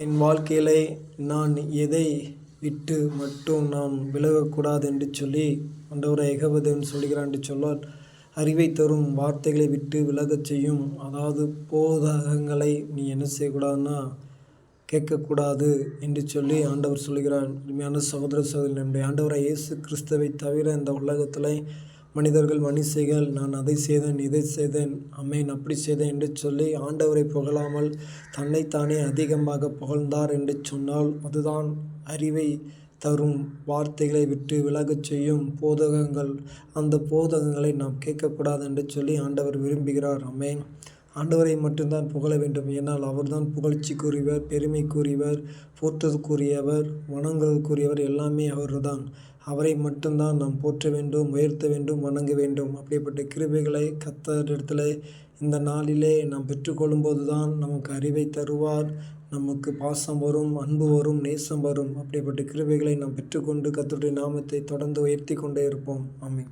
என் வாழ்க்கையிலே நான் எதை விட்டு மட்டும் நான் விலகக்கூடாது என்று சொல்லி ஆண்டவரை ஏகபதன் சொல்கிறான் என்று சொல்லால் அறிவை தரும் வார்த்தைகளை விட்டு விலகச் செய்யும். அதாவது போதகங்களை நீ என்ன செய்யக்கூடாதுன்னா கேட்கக்கூடாது என்று சொல்லி ஆண்டவர் சொல்கிறார் உண்மையான சகோதர சகோதரி நம்முடைய ஆண்டவரை இயேசு கிறிஸ்துவை தவிர இந்த உலகத்தில் மனிதர்கள் மனுஷைகள் நான் அதை செய்தேன் இதை செய்தேன் அம்மேன் அப்படி செய்தேன் என்று சொல்லி ஆண்டவரை புகழாமல் தன்னைத்தானே அதிகமாக புகழ்ந்தார் என்று சொன்னால் அதுதான் அறிவை தரும் வார்த்தைகளை விட்டு விலகச் செய்யும் போதகங்கள். அந்த போதகங்களை நாம் கேட்கக்கூடாது என்று சொல்லி ஆண்டவர் விரும்புகிறார். அம்மேன். ஆண்டவரை மட்டும்தான் புகழ வேண்டும். ஏன்னால் அவர்தான் புகழ்ச்சிக்குரியவர் பெருமைக்குரியவர் போற்றுதற்குரியவர் வணங்கலுக்குரியவர் எல்லாமே அவர்தான். அவரை மட்டும்தான் நாம் போற்ற வேண்டும் உயர்த்த வேண்டும் வணங்க வேண்டும். அப்படிப்பட்ட கிருபைகளை கத்தரிடத்தில் இந்த நாளிலே நாம் பெற்றுக்கொள்ளும்போது தான் நமக்கு அறிவை தருவார். நமக்கு பாசம் வரும் அன்பு வரும் நேசம் வரும். அப்படிப்பட்ட கிருபைகளை நாம் பெற்றுக்கொண்டு கத்தருடைய நாமத்தை தொடர்ந்து உயர்த்தி கொண்டே இருப்போம். ஆமென்.